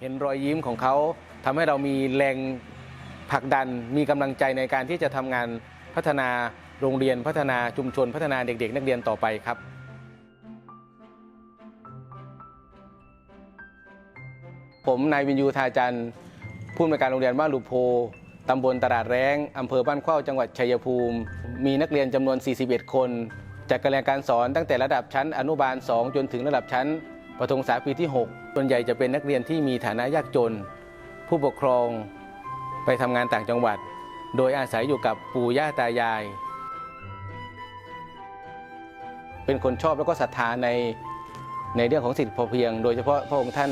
เห็นรอยยิ้มของเขาทำให้เรามีแรงผลักดันมีกำลังใจในการที่จะทำงานพัฒนาโรงเรียนพัฒนาชุมชนพัฒนาเด็ก ๆ นักเรียนต่อไปครับผมนายวินยูทาจันผู้อำนวยการโรงเรียนบ้านลูโพตำบลตลาดแร้งอำเภอบ้านเข้าจังหวัดชัยภูมิ มีนักเรียนจำนวน 41 คน จากการเรียนการสอนตั้งแต่ระดับชั้นอนุบาล 2 จนถึงระดับชั้น ประถมศึกษาปีที่ 6 ส่วนใหญ่จะเป็นนักเรียนที่มีฐานะยากจน ผู้ปกครองไปทำงานต่างจังหวัด โดยอาศัยอยู่กับปู่ย่าตายาย เป็นคนชอบแล้วก็ศรัทธาในในเรื่องของสิทธิพอเพียง โดยเฉพาะพระองค์ท่าน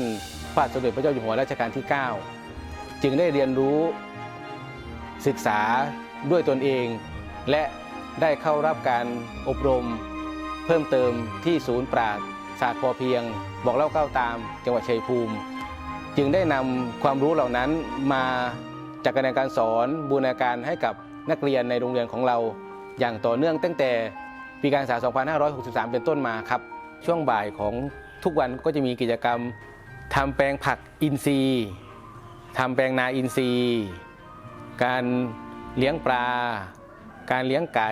พระสมเด็จพระเจ้าอยู่หัวรัชกาลที่ 9 จึงได้เรียนรู้ศึกษาด้วยตนเอง และได้เข้ารับการอบรมเพิ่มเติมที่ศูนย์ปราชญ์ ศาสตร์พอเพียง บอกเล่าก้าวตาม จังหวัดชัยภูมิ จึงได้นำความรู้เหล่านั้นมาจากการเรียนการสอนบูรณาการให้กับนักเรียนในโรงเรียนของเรา อย่างต่อเนื่องตั้งแต่ปีการศึกษา 2563 เป็นต้นมาครับ ช่วงบ่ายของทุกวันก็จะมีกิจกรรมทำแปลงผักอินทรีย์ทำแปลงนาอินทรีย์ การเลี้ยงปลา การเลี้ยงไก่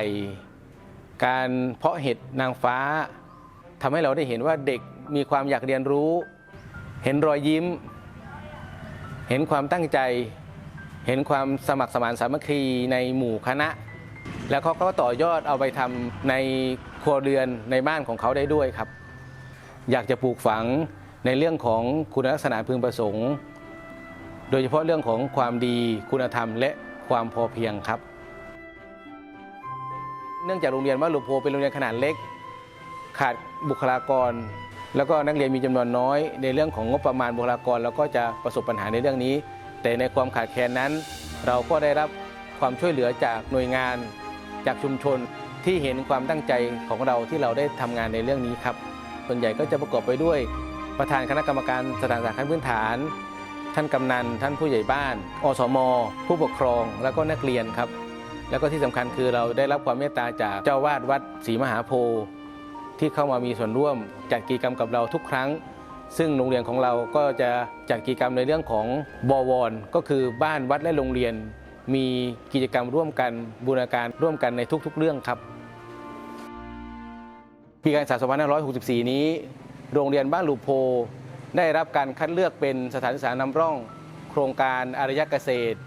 การเพาะเห็ดนางฟ้า ทำให้เราได้เห็นว่าเด็กมีความอยากเรียนรู้ เห็นรอยยิ้ม เห็นความตั้งใจ เห็นความสมัครสมานสามัคคีในหมู่คณะ แล้วเขาก็ต่อยอดเอาไปทำในครัวเรือนในบ้านของเขาได้ด้วยครับ อยากจะปลูกฝังในเรื่องของคุณลักษณะพึงประสงค์ โดยเฉพาะเรื่องของความดีคุณธรรมและความพอเพียงครับ เนื่องจากโรงเรียนวัดหลวงโพเป็นโรงเรียนขนาดเล็ก ขาดบุคลากร แล้วก็นักเรียนมีจำนวนน้อย ในเรื่องของงบประมาณบุคลากรแล้วก็จะประสบปัญหาในเรื่องนี้ แต่ในความขาดแคลนนั้น เราก็ได้รับความช่วยเหลือจากหน่วยงาน จากชุมชนที่เห็นความตั้งใจของเราที่เราได้ทำงานในเรื่องนี้ครับส่วนใหญ่ก็จะประกอบไปด้วยประธานคณะกรรมการสถานศึกษาขั้นพื้นฐาน ท่านกำนัน ท่านผู้ใหญ่บ้าน อสม ผู้ปกครอง แล้วก็นักเรียนครับ แล้วก็ที่สำคัญคือเราได้รับความเมตตาจากเจ้าวาดวัดศรีมหาโพธิ์ ที่เข้ามามีส่วนร่วมจัดกิจกรรมกับเราทุกครั้ง ซึ่งโรงเรียนของเราก็จะจัดกิจกรรมในเรื่องของบวร ก็คือบ้านวัดและโรงเรียน มีกิจกรรมร่วมกันบูรณาการร่วมกันในทุกๆ เรื่องครับ ปีการศึกษา2564 นี้ โรงเรียนบ้านหลูโพ ได้รับการคัดเลือกเป็นสถานศึกษานำร่อง โครงการอารยเกษตร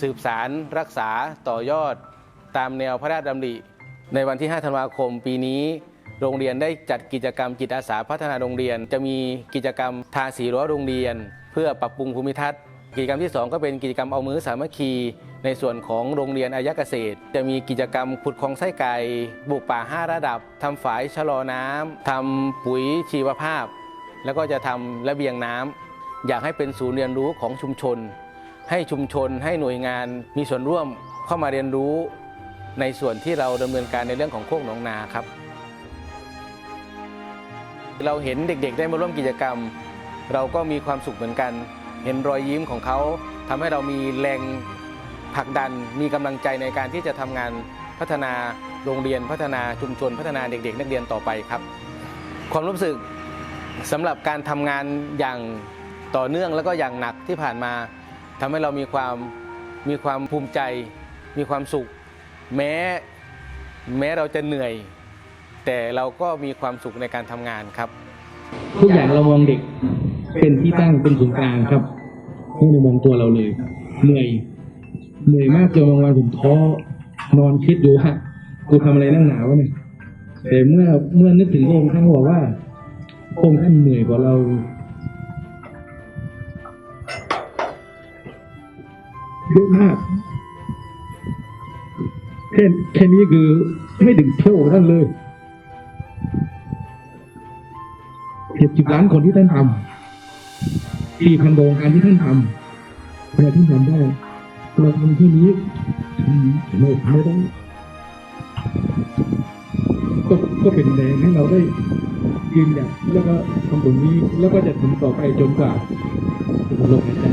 สืบสารรักษาต่อยอด ตามแนวพระราชดำริในวันที่ 5 ธันวาคมปีนี้ โรงเรียนได้จัดกิจกรรมจิตอาสาพัฒนาโรงเรียน จะมีกิจกรรมทาสีรั้วโรงเรียน เพื่อปรับปรุงภูมิทัศน์กิจกรรมที่ 2 ก็เป็นกิจกรรมเอามือสามัคคี ในส่วนของโรงเรียนอายเกษตร จะมีกิจกรรมขุดคลองไส้ไก่ปลูกป่า 5 ระดับทำฝายชะลอน้ำทำปุ๋ยชีวภาพ แล้วก็จะทำระเบียงน้ำอยากให้เป็นศูนย์เรียนรู้ของชุมชน ให้ชุมชนให้หน่วยงานมีส่วนร่วมเข้ามาเรียนรู้ ในส่วนที่เราดำเนินการในเรื่องของโคกหนองนาครับ เราเห็นเด็กๆ ได้มาร่วมกิจกรรม เราก็มีความสุขเหมือนกัน เห็นรอยยิ้มของเขาทำให้เรามีแรงผลักดันมีกำลังใจในการที่จะทำงานพัฒนาโรงเรียนพัฒนาชุมชน พัฒนาเด็ก ๆ นักเรียนต่อไปครับ ความรู้สึกสำหรับการทำงานอย่างต่อเนื่องแล้วก็อย่างหนักที่ผ่านมาทำให้เรามีความมีความภูมิใจ มีความสุข แม้แม้เราจะเหนื่อย แต่เราก็มีความสุขในการทำงานครับ ทุกอย่างเรามองเด็กเป็นที่ตั้งเป็นศูนย์กลางครับไม่ได้มองตัวเราเลยเหนื่อยเหนื่อยมากจนบางวันผมท้อนอนคิดอยู่ว่ากูทำอะไรนั่งหนาวะเนี่ยแต่เมื่อเมื่อนึกถึงพระองค์ท่านบอกว่าพระองค์ท่านเหนื่อยกว่าเรา เยอะมากแค่แค่นี้คือไม่ถึงเท่าท่านเลย เจ็ดสิบล้านคนที่ท่านทำสี่พันโครงการที่ท่านทำเราที่ทำได้เราทำแค่นี้ไม่ไม่ได้ก็ก็เป็นแรงให้เราได้ยืนหยัดแล้วก็ทำตรงนี้แล้วก็จะทำต่อไปจนกว่าลมหายใจ